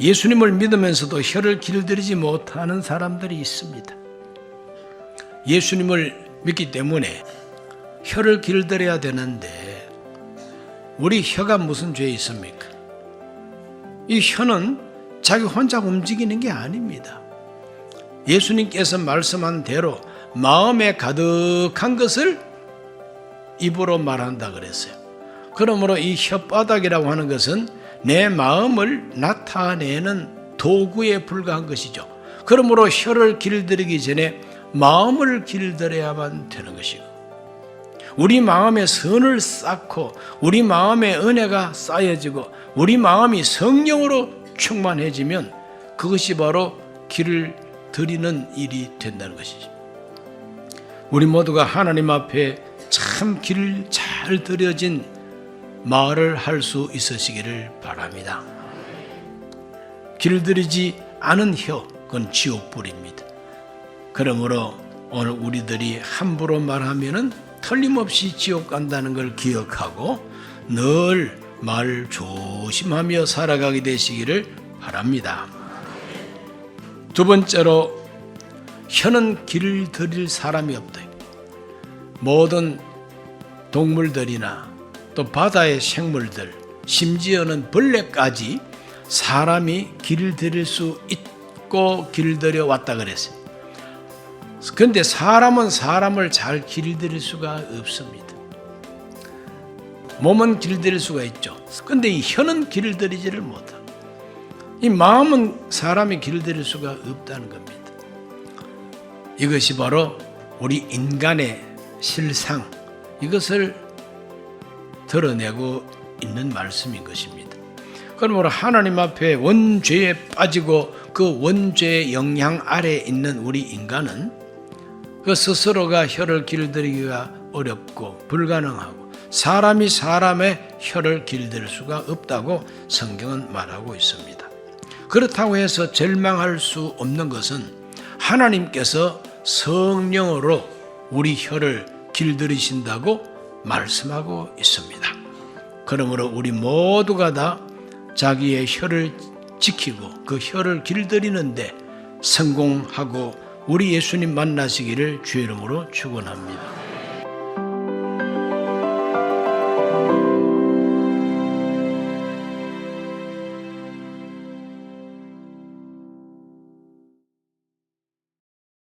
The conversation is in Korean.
예수님을 믿으면서도 혀를 길들이지 못하는 사람들이 있습니다. 예수님을 믿기 때문에 혀를 길들여야 되는데 우리 혀가 무슨 죄 있습니까? 이 혀는 자기 혼자 움직이는 게 아닙니다. 예수님께서 말씀한 대로 마음에 가득한 것을 입으로 말한다 그랬어요. 그러므로 이 혓바닥이라고 하는 것은 내 마음을 나타내는 도구에 불과한 것이죠. 그러므로 혀를 길들이기 전에 마음을 길들여야만 되는 것이고 우리 마음에 선을 쌓고 우리 마음에 은혜가 쌓여지고 우리 마음이 성령으로 충만해지면 그것이 바로 길을 들이는 일이 된다는 것이죠. 우리 모두가 하나님 앞에 참길잘 들여진 말을 할 수 있으시기를 바랍니다. 길들이지 않은 혀, 그건 지옥불입니다. 그러므로 오늘 우리들이 함부로 말하면은 틀림없이 지옥 간다는 걸 기억하고 늘 말 조심하며 살아가게 되시기를 바랍니다. 두 번째로 혀는 길을 들일 사람이 없다. 모든 동물들이나 또 바다의 생물들, 심지어는 벌레까지 사람이 길을 들일 수 있고 길들여 왔다 그랬어요. 그런데 사람은 사람을 잘 길들일 수가 없습니다. 몸은 길들일 수가 있죠. 그런데 이 혀는 길들이지를 못하고 이 마음은 사람이 길들일 수가 없다는 겁니다. 이것이 바로 우리 인간의 실상 이것을 드러내고 있는 말씀인 것입니다. 그러므로 하나님 앞에 원죄에 빠지고 그 원죄의 영향 아래 있는 우리 인간은 그 스스로가 혀를 길들이기가 어렵고 불가능하고 사람이 사람의 혀를 길들 수가 없다고 성경은 말하고 있습니다. 그렇다고 해서 절망할 수 없는 것은 하나님께서 성령으로 우리 혀를 길들이신다고 말씀하고 있습니다. 그러므로 우리 모두가 다 자기의 혀를 지키고 그 혀를 길들이는데 성공하고 우리 예수님 만나시기를 주의 이름으로 축원합니다.